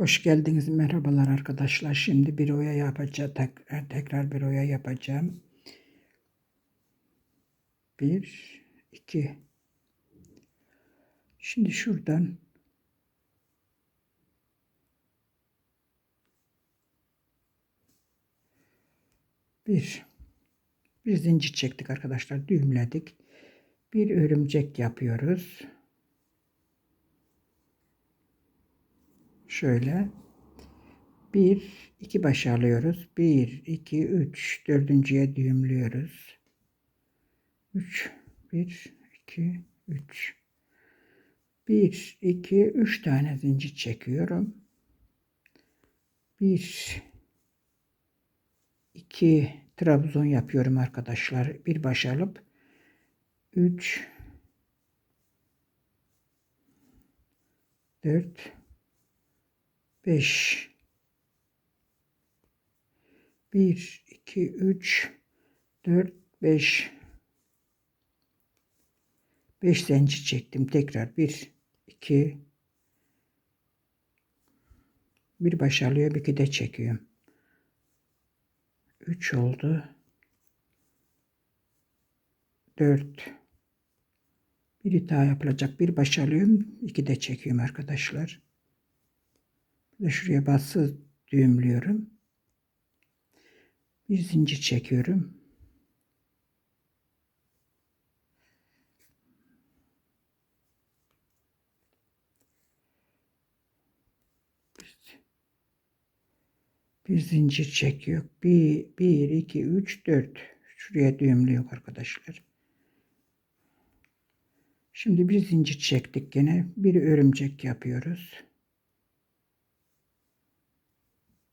Hoş geldiniz. Merhabalar arkadaşlar. Şimdi bir oya yapacağım. Tekrar, tekrar bir oya yapacağım. Bir, iki. Şimdi şuradan bir bir zincir çektik arkadaşlar. Düğümledik. Bir örümcek yapıyoruz. Şöyle. Bir, iki baş alıyoruz. Bir, iki, üç. Dördüncüye düğümlüyoruz. Üç, bir, iki, üç. Bir, iki, üç tane zincir çekiyorum. Bir, iki trabzon yapıyorum arkadaşlar. Bir baş alıp üç, dört, 5 1 2 3 4 5 5 zincir çektim tekrar. 1 2 bir baş alıyor bir de çekiyorum. 3 oldu. 4 bir daha yapılacak. Bir baş iki de çekiyorum arkadaşlar ve şuraya bası düğümlüyorum. Bir zincir çekiyorum. Bir zincir çekiyor. Bir, bir, iki, üç, dört. Şuraya düğümlüyor arkadaşlar. Şimdi bir zincir çektik gene. Bir örümcek yapıyoruz.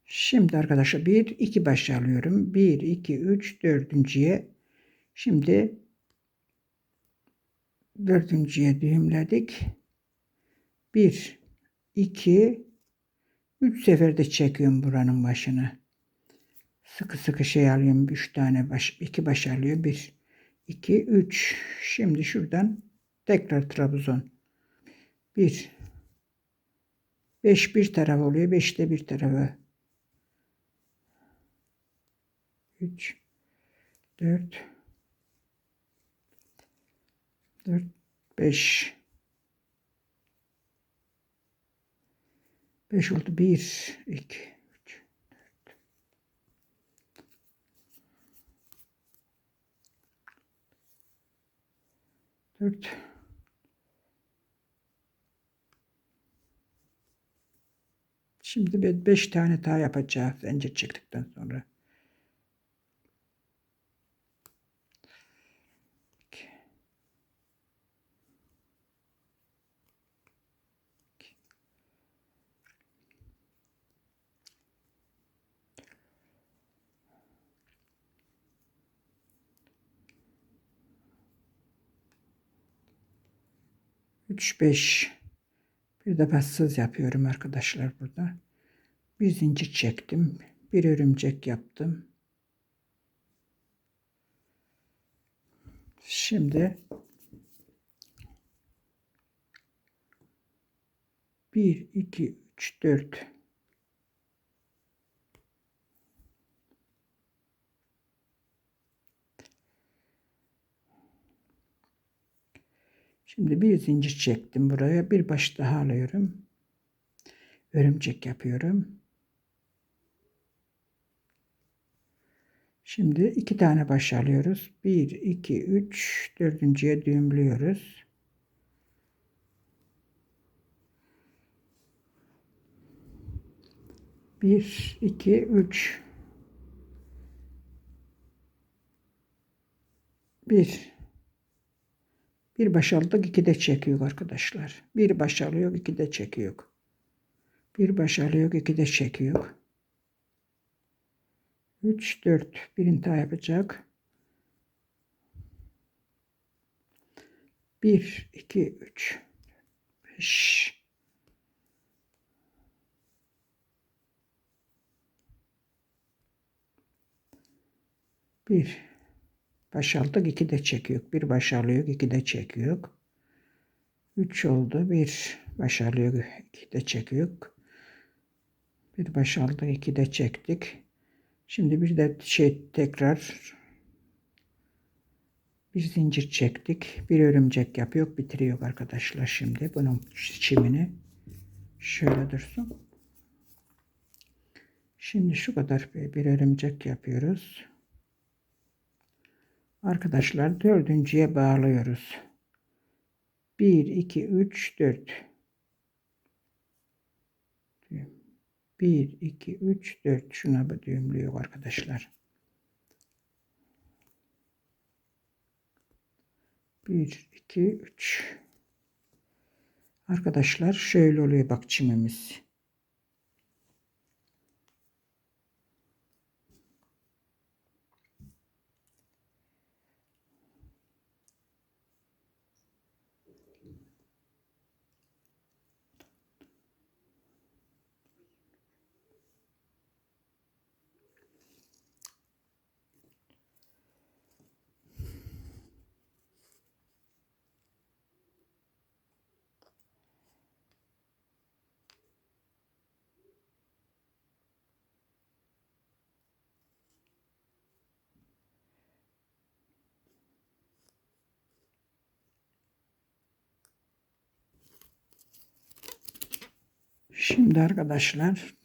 Şimdi arkadaşlar 1 2 baş alıyorum. 1 2 3 dördüncüye şimdi dördüncüye düğümledik. 1 2 3 seferde çekiyorum buranın başını. Sıkı sıkı şey alıyorum. 3 tane baş 2 baş alıyor. 1 2 3 şimdi şuradan tekrar trabzon. 1 5 bir taraf oluyor. 5 de bir tarafa 3 4 4 5 5 oldu. 1 2 3 4 4 Şimdi 5 tane daha yapacağız. Zincir çektikten sonra. Üç beş bir de bassız yapıyorum arkadaşlar burada. Bir zincir çektim. Bir örümcek yaptım. Şimdi bir, iki, üç, dört. Şimdi bir zincir çektim buraya. Bir baş daha alıyorum. Örümcek yapıyorum. Şimdi iki tane baş alıyoruz. 1, 2, 3, dördüncüye düğümlüyoruz. Bir, iki, üç. Bir. Bir başarılık iki de çekiyor arkadaşlar. Bir başarılıyor iki de çekiyor. Bir başarılıyor iki de çekiyor. 3 4 bir intihar yapacak. 1 2 3 5 1 Başaldık iki de çekiyor. Bir başarılıyor iki de çekiyor. Üç oldu. Bir başarılıyor iki de çekiyor. Bir başardık iki de çektik. Şimdi bir de şey tekrar bir zincir çektik. Bir örümcek yapıyor. Bitiriyor arkadaşlar şimdi. Bunun çimini şöyle dursun. Şimdi şu kadar bir örümcek yapıyoruz. Arkadaşlar dördüncüye bağlıyoruz. 1, 2, 3, 4. 1, 2, 3, 4. Şuna bir düğümlüyor arkadaşlar. 1, 2, 3. Arkadaşlar şöyle oluyor bak çimimiz. Şimdi arkadaşlar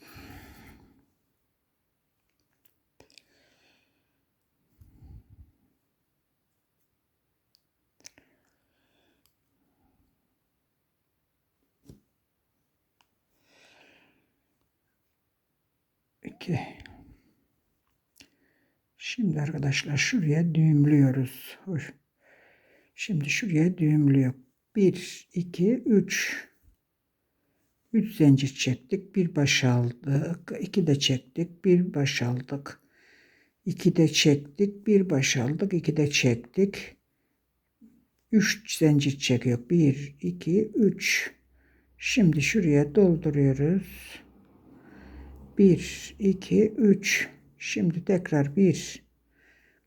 iki Şimdi arkadaşlar şuraya düğümlüyoruz. Şimdi şuraya düğümlüyor. 1 2 3 3 zincir çektik. Bir baş aldık. 2 de çektik. Bir baş aldık. 2 de çektik. Bir baş aldık. 2 de çektik. 3 zincir çekiyor. 1 2 3 Şimdi şuraya dolduruyoruz. 1 2 3 Şimdi tekrar bir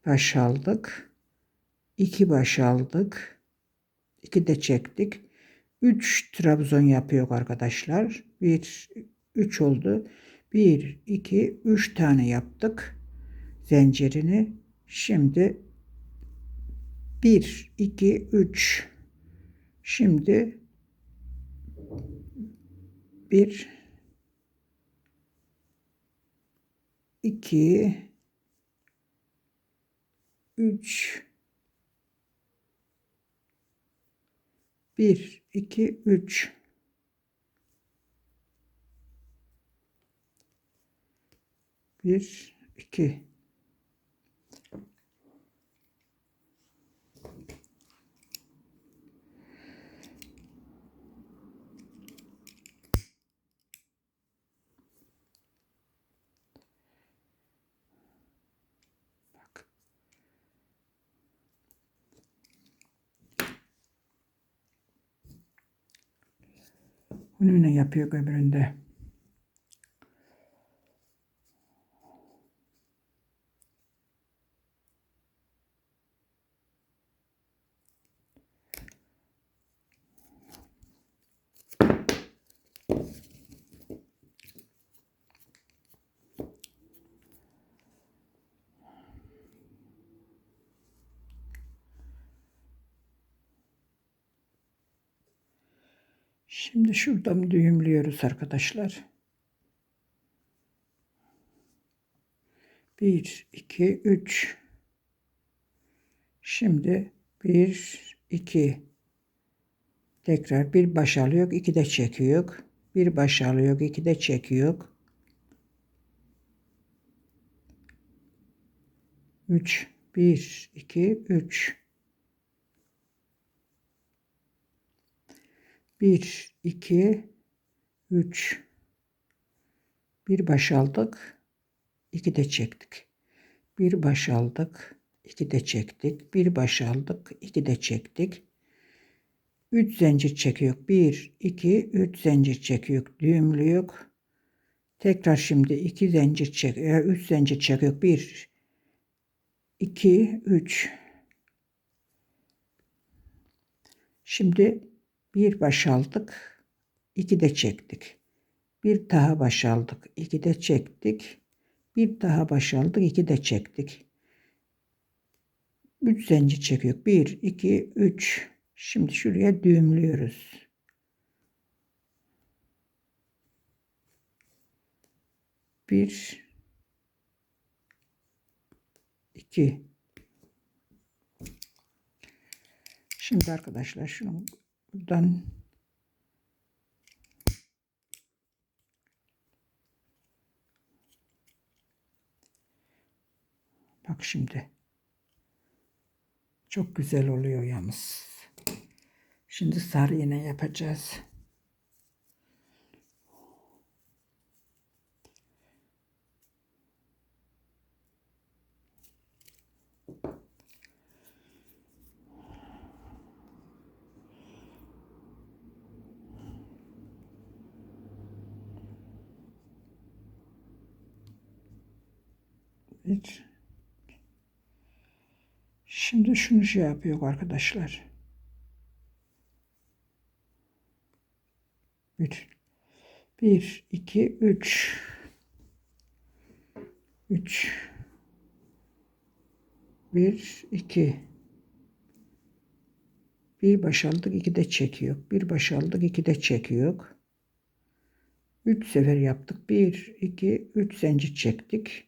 baş aldık. 2 baş aldık. 2 de çektik. 3 trabzon yapıyor arkadaşlar. 1 3 oldu. 1 2 3 tane yaptık zincirini. Şimdi 1 2 3 Şimdi 1 2 3 1 2 3 1 2 Bunu ne yapıyor öbüründe? Şimdi şuradan düğümlüyoruz arkadaşlar. 1 2 3 Şimdi 1 2 tekrar bir baş alıyor, iki de çekiyor. Bir baş alıyor, iki de çekiyor. 3 1 2 3 1 2 3 bir baş aldık. iki de çektik. Bir baş aldık. iki de çektik. Bir baş aldık. iki de çektik. 3 zincir çekiyor. 1 2 3 zincir çekiyor. Düğümlüyor. Tekrar şimdi 2 zincir çekiyor. 3 zincir çekiyor. 1 2 3 Şimdi bir baş aldık. iki de çektik. Bir daha baş aldık. iki de çektik. Bir daha baş aldık. iki de çektik. 3 zincir çekiyor. 1, 2, 3. Şimdi şuraya düğümlüyoruz. Bir, iki. Şimdi arkadaşlar şunu buradan bak şimdi çok güzel oluyor yalnız. Şimdi sarı iğne yapacağız. Bir. Şimdi şunu şey yapıyor arkadaşlar. Bir. Bir, iki, üç. Üç. Bir, iki. Bir baş aldık, iki de çekiyor. Bir baş aldık, iki de çekiyor. Üç sefer yaptık. Bir, iki, üç zincir çektik.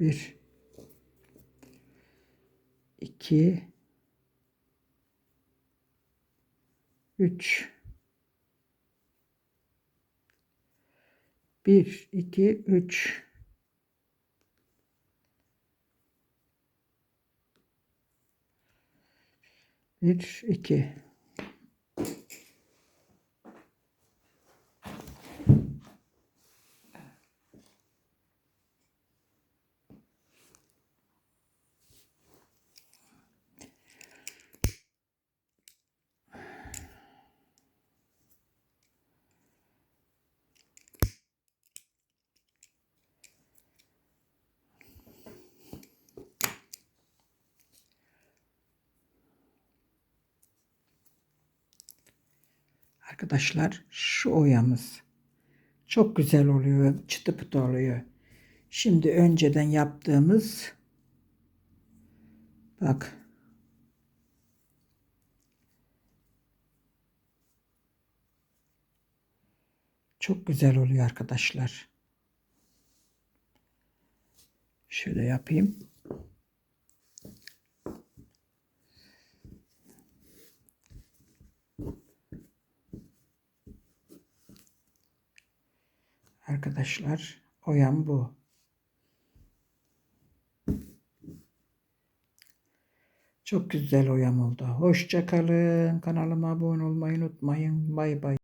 1 2 3 1, 2, 3. Bir, iki. Arkadaşlar şu oyamız çok güzel oluyor. Çıtı pıtı oluyor. Şimdi önceden yaptığımız bak çok güzel oluyor arkadaşlar. Şöyle yapayım. Arkadaşlar oyan bu. Çok güzel oyam oldu. Hoşça kalın. Kanalıma abone olmayı unutmayın. Bay bay.